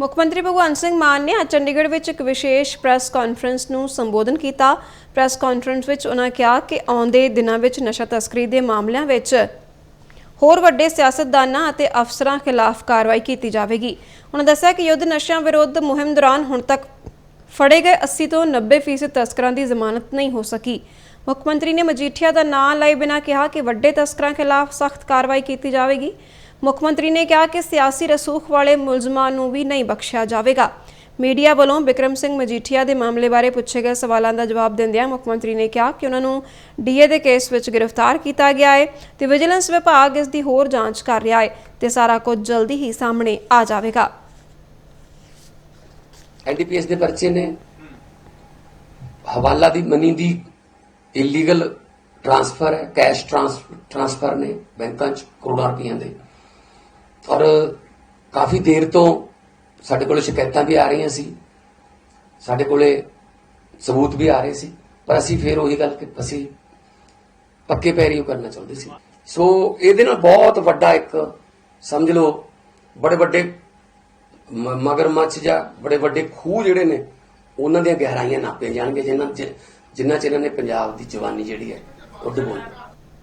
ਮੁੱਖ ਮੰਤਰੀ ਭਗਵੰਤ ਸਿੰਘ ਮਾਨ ਨੇ ਅੱਜ ਚੰਡੀਗੜ੍ਹ ਵਿੱਚ ਇੱਕ ਵਿਸ਼ੇਸ਼ ਪ੍ਰੈਸ ਕਾਨਫਰੰਸ ਨੂੰ ਸੰਬੋਧਨ ਕੀਤਾ। ਪ੍ਰੈਸ ਕਾਨਫਰੰਸ ਵਿੱਚ ਉਹਨਾਂ ਕਿਹਾ ਕਿ ਆਉਂਦੇ ਦਿਨਾਂ ਵਿੱਚ ਨਸ਼ਾ ਤਸਕਰੀ ਦੇ ਮਾਮਲਿਆਂ ਵਿੱਚ ਹੋਰ ਵੱਡੇ ਸਿਆਸਤਦਾਨਾਂ ਅਤੇ ਅਫਸਰਾਂ ਖਿਲਾਫ ਕਾਰਵਾਈ ਕੀਤੀ ਜਾਵੇਗੀ। ਉਹਨਾਂ ਦੱਸਿਆ ਕਿ ਯੁੱਧ ਨਸ਼ਿਆਂ ਵਿਰੁੱਧ ਮੁਹਿੰਮ ਦੌਰਾਨ ਹੁਣ ਤੱਕ ਫੜੇ ਗਏ 80 ਤੋਂ 90% ਤਸਕਰਾਂ ਦੀ ਜ਼ਮਾਨਤ ਨਹੀਂ ਹੋ ਸਕੀ। ਮੁੱਖ ਮੰਤਰੀ ਨੇ ਮਜੀਠੀਆ ਦਾ ਨਾਂ ਲਏ ਬਿਨਾਂ ਕਿਹਾ ਕਿ ਵੱਡੇ ਤਸਕਰਾਂ ਖਿਲਾਫ ਸਖਤ ਕਾਰਵਾਈ ਕੀਤੀ ਜਾਵੇਗੀ। ਮੁੱਖ ਮੰਤਰੀ ਨੇ ਕਿਹਾ ਕਿ ਸਿਆਸੀ ਰਸੂਖ ਵਾਲੇ ਮੁਲਜ਼ਮਾਂ ਨੂੰ ਵੀ ਨਹੀਂ ਬਖਸ਼ਿਆ ਜਾਵੇਗਾ। ਮੀਡੀਆ ਵੱਲੋਂ ਵਿਕਰਮ ਸਿੰਘ ਮਜੀਠੀਆ ਦੇ ਮਾਮਲੇ ਬਾਰੇ ਪੁੱਛੇ ਗਏ ਸਵਾਲਾਂ ਦਾ ਜਵਾਬ ਦਿੰਦਿਆਂ ਮੁੱਖ ਮੰਤਰੀ ਨੇ ਕਿਹਾ ਕਿ ਉਹਨਾਂ ਨੂੰ ਡੀਏ ਦੇ ਕੇਸ ਵਿੱਚ ਗ੍ਰਿਫਤਾਰ ਕੀਤਾ ਗਿਆ ਹੈ ਤੇ ਵਿਜੀਲੈਂਸ ਵਿਭਾਗ ਇਸ ਦੀ ਹੋਰ ਜਾਂਚ ਕਰ ਰਿਹਾ ਹੈ ਤੇ ਸਾਰਾ ਕੁਝ ਜਲਦੀ ਹੀ ਸਾਹਮਣੇ ਆ ਜਾਵੇਗਾ। ਐਨਡੀਪੀਐਸ ਦੇ ਪਰਚੇ ਨੇ। ਹਵਾਲਾ ਦੀ ਮਨੀ ਦੀ ਇਲੀਗਲ ਟ੍ਰਾਂਸਫਰ ਹੈ ਕੈਸ਼ ਟ੍ਰਾਂਸਫਰ ਨੇ ਬੈਂਕਾਂ 'ਚ ਕਰੋੜਾਂ ਰੁਪਈਆਂ ਦੇ। ਔਰ ਕਾਫੀ ਦੇਰ ਤੋਂ ਸਾਡੇ ਕੋਲ ਸ਼ਿਕਾਇਤਾਂ ਵੀ ਆ ਰਹੀਆਂ ਸੀ। ਸਾਡੇ ਕੋਲੇ ਸਬੂਤ ਵੀ ਆ ਰਹੇ ਸੀ। ਪਰ ਅਸੀਂ ਫੇਰ ਉਹੀ ਗੱਲ ਕਿ ਅਸੀਂ ਪੱਕੇ ਪੈਰੀ ਉਹ ਕਰਨਾ ਚਾਹੁੰਦੇ ਸੀ। ਸੋ ਇਹਦੇ ਨਾਲ ਬਹੁਤ ਵੱਡਾ ਇੱਕ ਸਮਝ ਲਓ, ਬੜੇ ਵੱਡੇ ਮਗਰਮੱਛ ਜਾਂ ਬੜੇ ਵੱਡੇ ਖੂਹ ਜਿਹੜੇ ਨੇ, ਉਹਨਾਂ ਦੀਆਂ ਗਹਿਰਾਈਆਂ ਨਾਪੀਆਂ ਜਾਣਗੇ ਜਿਨ੍ਹਾਂ ਚ- ਜਿਨ੍ਹਾਂ ਚ ਇਹਨਾਂ ਨੇ ਪੰਜਾਬ ਦੀ ਜਵਾਨੀ ਜਿਹੜੀ ਹੈ, ਉਹ ਡੁਬੋਈ।